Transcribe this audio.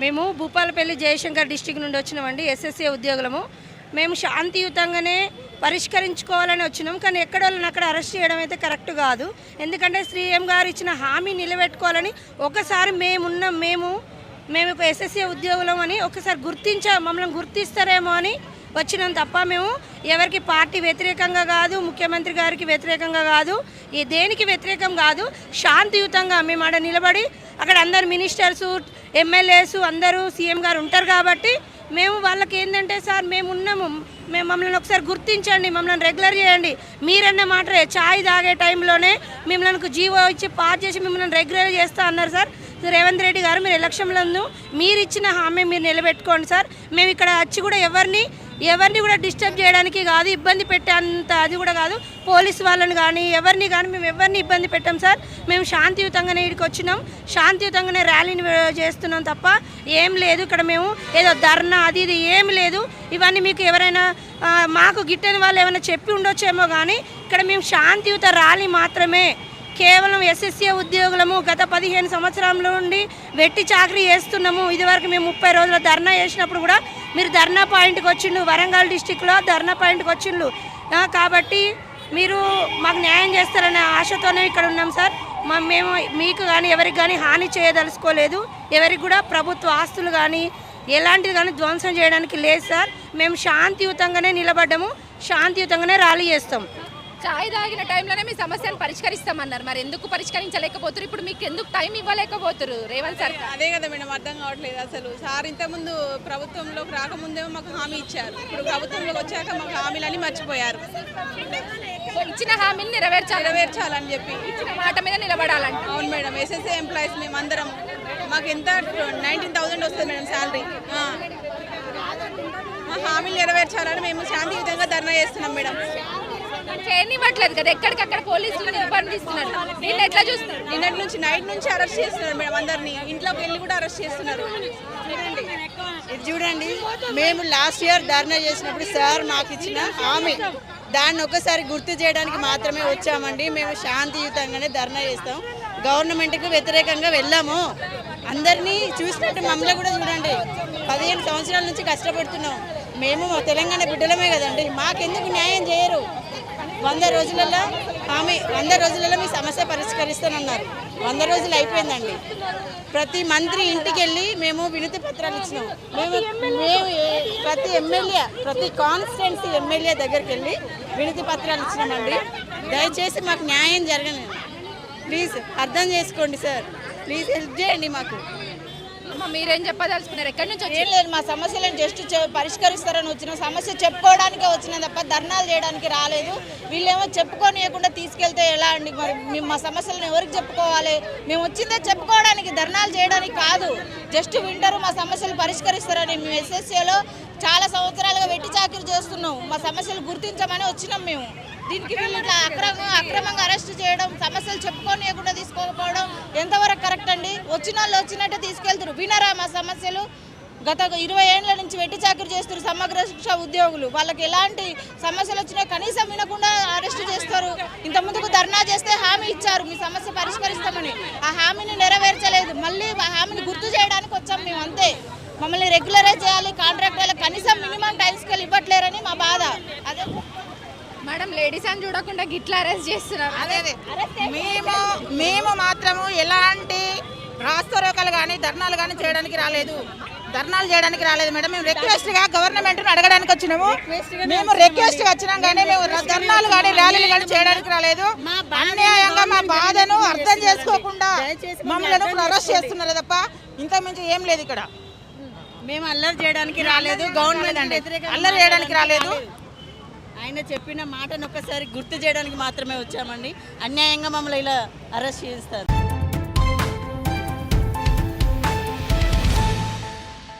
మేము భూపాలపల్లి జయశంకర్ డిస్టిక్ నుండి వచ్చినామండి ఎస్ఎస్ఏ ఉద్యోగులము. మేము శాంతియుతంగానే పరిష్కరించుకోవాలని వచ్చినాం కానీ ఎక్కడ వాళ్ళని అక్కడ అరెస్ట్ చేయడం అయితే కరెక్ట్ కాదు. ఎందుకంటే శ్రీఎం గారు ఇచ్చిన హామీ నిలబెట్టుకోవాలని ఒకసారి మేమున్నాం మేము మేము ఒక ఎస్ఎస్ఏ ఉద్యోగులం అని ఒకసారి గుర్తించ మమ్మల్ని గుర్తిస్తారేమో అని వచ్చినాం తప్ప మేము ఎవరికి పార్టీ వ్యతిరేకంగా కాదు ముఖ్యమంత్రి గారికి వ్యతిరేకంగా కాదు ఈ దేనికి వ్యతిరేకం కాదు శాంతియుతంగా మేము ఆడ నిలబడి అక్కడ అందరు మినిస్టర్స్ ఎమ్మెల్యేస్ అందరూ సీఎం గారు ఉంటారు కాబట్టి మేము వాళ్ళకి ఏంటంటే సార్ మేము ఉన్నాము. మేము మమ్మల్ని ఒకసారి గుర్తించండి మమ్మల్ని రెగ్యులర్ చేయండి. మీరన్న మాట చాయ్ తాగే టైంలోనే మిమ్మల్ని జీవో ఇచ్చి పాస్ చేసి మిమ్మల్ని రెగ్యులర్ చేస్తా అన్నారు సార్. రేవంత్ రెడ్డి గారు మీరు ఎలక్షన్లందు మీరు ఇచ్చిన హామీ మీరు నిలబెట్టుకోండి సార్. మేము ఇక్కడ వచ్చి కూడా ఎవరిని ఎవరిని కూడా డిస్టర్బ్ చేయడానికి కాదు ఇబ్బంది పెట్టేంత అది కూడా కాదు. పోలీస్ వాళ్ళని కానీ ఎవరిని కానీ మేము ఎవరిని ఇబ్బంది పెట్టాం సార్? మేము శాంతియుతంగానే ఇక్కడికి వచ్చినాం. శాంతియుతంగానే ర్యాలీని చేస్తున్నాం తప్ప ఏం లేదు. ఇక్కడ మేము ఏదో ధర్నా అది ఇది ఏం లేదు. ఇవన్నీ మీకు ఎవరైనా మాకు గిట్టని వాళ్ళు ఏమైనా చెప్పి ఉండొచ్చేమో కానీ ఇక్కడ మేము శాంతియుత ర్యాలీ మాత్రమే. కేవలం ఎస్ఎస్సీ ఉద్యోగులము గత పదిహేను సంవత్సరాల నుండి వెట్టి చాకరీ చేస్తున్నాము. ఇదివరకు మేము ముప్పై రోజుల ధర్నా చేసినప్పుడు కూడా మీరు ధర్నా పాయింట్కి వచ్చిండు వరంగల్ డిస్టిక్లో ధర్నా పాయింట్కి వచ్చిండు. కాబట్టి మీరు మాకు న్యాయం చేస్తారనే ఆశతోనే ఇక్కడ ఉన్నాం సార్. మా మేము మీకు కానీ ఎవరికి కానీ హాని చేయదలుచుకోలేదు. ఎవరికి కూడా ప్రభుత్వ ఆస్తులు కానీ ఎలాంటిది కానీ ధ్వంసం చేయడానికి లేదు సార్. మేము శాంతియుతంగానే నిలబడ్డము. శాంతియుతంగానే ర్యాలీ చేస్తాం. చాయ్ తాగిన టైంలోనే మీ సమస్యను పరిష్కరిస్తామన్నారు. మరి ఎందుకు పరిష్కరించలేకపోతారు? ఇప్పుడు మీకు ఎందుకు టైం ఇవ్వలేకపోతారు? రేవంత్ సార్. అదే కదా మేడం అర్థం కావట్లేదు అసలు. సార్ ఇంతకుముందు ప్రభుత్వంలోకి రాకముందేమో మాకు హామీ ఇచ్చారు. ఇప్పుడు ప్రభుత్వంలోకి వచ్చాక మాకు హామీలన్నీ మర్చిపోయారు. ఇచ్చిన హామీని నెరవేర్చాలి నెరవేర్చాలని చెప్పి. ఇచ్చిన మాట మీద నిలబడాలంట. అవును మేడం ఎస్ఎస్ఏ ఎంప్లాయీస్ మేము అందరం మాకు ఎంత? నైన్టీన్ థౌసండ్ వస్తుంది మేడం శాలరీ మా హామీలు నెరవేర్చాలని మేము శాంతియుతంగా ధర్నా చేస్తున్నాం మేడం. చేయనివ్వట్లేదు కదా ఎక్కడికక్కడ పోలీసులు నిర్బంధిస్తున్నారు నిన్న ఎట్లా చూస్తున్నారు? నిన్నటి నుంచి నైట్ నుంచి అరెస్ట్ చేస్తున్నారు మేడం అందరినీ. ఇంట్లోకి వెళ్ళి కూడా అరెస్ట్ చేస్తున్నారు. ఇది చూడండి మేము లాస్ట్ ఇయర్ ధర్నా చేసినప్పుడు సార్ మాకు ఇచ్చిన హామీ. దాన్ని ఒకసారి గుర్తు చేయడానికి మాత్రమే వచ్చామండి. మేము శాంతియుతంగానే ధర్నా చేస్తాం. గవర్నమెంట్కి వ్యతిరేకంగా వెళ్ళాము. అందరినీ చూసినట్టు మమ్మల్ని కూడా చూడండి. పదిహేను సంవత్సరాల నుంచి కష్టపడుతున్నాం. మేము తెలంగాణ బిడ్డలమే కదండి. మాకెందుకు న్యాయం చేయరు? వంద రోజులలో హామీ వంద రోజులలో మీ సమస్య పరిష్కరిస్తానన్నారు. వంద రోజులు అయిపోయిందండి. ప్రతి మంత్రి ఇంటికి వెళ్ళి మేము వినతి పత్రాలు ఇచ్చినాం. మేము మేము ప్రతి ఎమ్మెల్యే ప్రతి కాన్స్టిట్యున్సీ ఎమ్మెల్యే దగ్గరికి వెళ్ళి వినతి పత్రాలు ఇచ్చినామండి. దయచేసి మాకు న్యాయం జరగలేదు ప్లీజ్ అర్థం చేసుకోండి సార్. ప్లీజ్ హెల్ప్ చేయండి మాకు. అమ్మ, మీరేం చెప్పదలుచుకున్నారు? ఎక్కడి నుంచి వచ్చి ఏం లేదు మా సమస్యలను జస్ట్ పరిష్కరిస్తారని వచ్చిన సమస్య చెప్పుకోవడానికే వచ్చిన తప్ప ధర్నాలు చేయడానికి రాలేదు. వీళ్ళేమో చెప్పుకోనియకుండా తీసుకెళ్తే ఎలా అండి? మరి మేము మా సమస్యలను ఎవరికి చెప్పుకోవాలి? మేము వచ్చిందే చెప్పుకోవడానికి ధర్నాలు చేయడానికి కాదు. జస్ట్ వింటారు మా సమస్యలు పరిష్కరిస్తారని మేము ఎస్ఎస్ఏలో చాలా సంవత్సరాలుగా వెట్టి చాకరీ చేస్తున్నాం. మా సమస్యలు గుర్తించమని వచ్చినాం మేము. దీనికి వీళ్ళు ఇట్లా అక్రమ అక్రమంగా అరెస్ట్ చేయడం సమస్యలు చెప్పుకోనియకుండా తీసుకోకపోవడం ఎంతవరకు కరెక్ట్ అండి? వచ్చిన వాళ్ళు వచ్చినట్టే తీసుకెళ్తారు వినరా మా సమస్యలు? గత ఇరవై ఏళ్ళ నుంచి వెట్టి చాకరీ చేస్తారు సమగ్ర శిక్ష ఉద్యోగులు. వాళ్ళకి ఎలాంటి సమస్యలు వచ్చినా కనీసం వినకుండా అరెస్ట్ చేస్తారు. ఇంత ముందుకు ధర్నా చేస్తే హామీ ఇచ్చారు. మీ సమస్య పరిష్కరిస్తామని. ఆ హామీని నెరవేర్చలేదు. మళ్ళీ ఆ హామీని గుర్తు చేయడానికి వచ్చాం మేము అంతే. మమ్మల్ని రెగ్యులరైజ్ చేయాలి. కాంట్రాక్ట్ కనీసం మినిమం టైం స్కేల్ ఇవ్వట్లేరని మా బాధ. అదే. మేడం లేడీస్ అని చూడకుండా గిట్లా అరెస్ట్ చేస్తున్నారు. అదే అదే. మేము మేము మాత్రము ఎలాంటి రాస్తరోకలు కానీ ధర్నాలు కానీ చేయడానికి రాలేదు. ధర్నాలు చేయడానికి రాలేదు మేడం. మేము రిక్వెస్ట్గా గవర్నమెంట్ అడగడానికి వచ్చినాము. మేము రిక్వెస్ట్ వచ్చినాం కానీ మేము ధర్నాలు కానీ ర్యాలీలు కానీ చేయడానికి రాలేదు. అన్యాయంగా మా బాధను అర్థం చేసుకోకుండా మమ్మల్ని అరెస్ట్ చేస్తున్నారు తప్ప ఇంత మించి ఏం లేదు ఇక్కడ. మేము అల్లరి చేయడానికి రాలేదు. గవర్నమెంట్ అల్లరి చేయడానికి రాలేదు. ఆయన చెప్పిన మాటను ఒక్కసారి గుర్తు చేయడానికి మాత్రమే వచ్చామండి. అన్యాయంగా మమ్మల్ని ఇలా అరెస్ట్ చేస్తారు.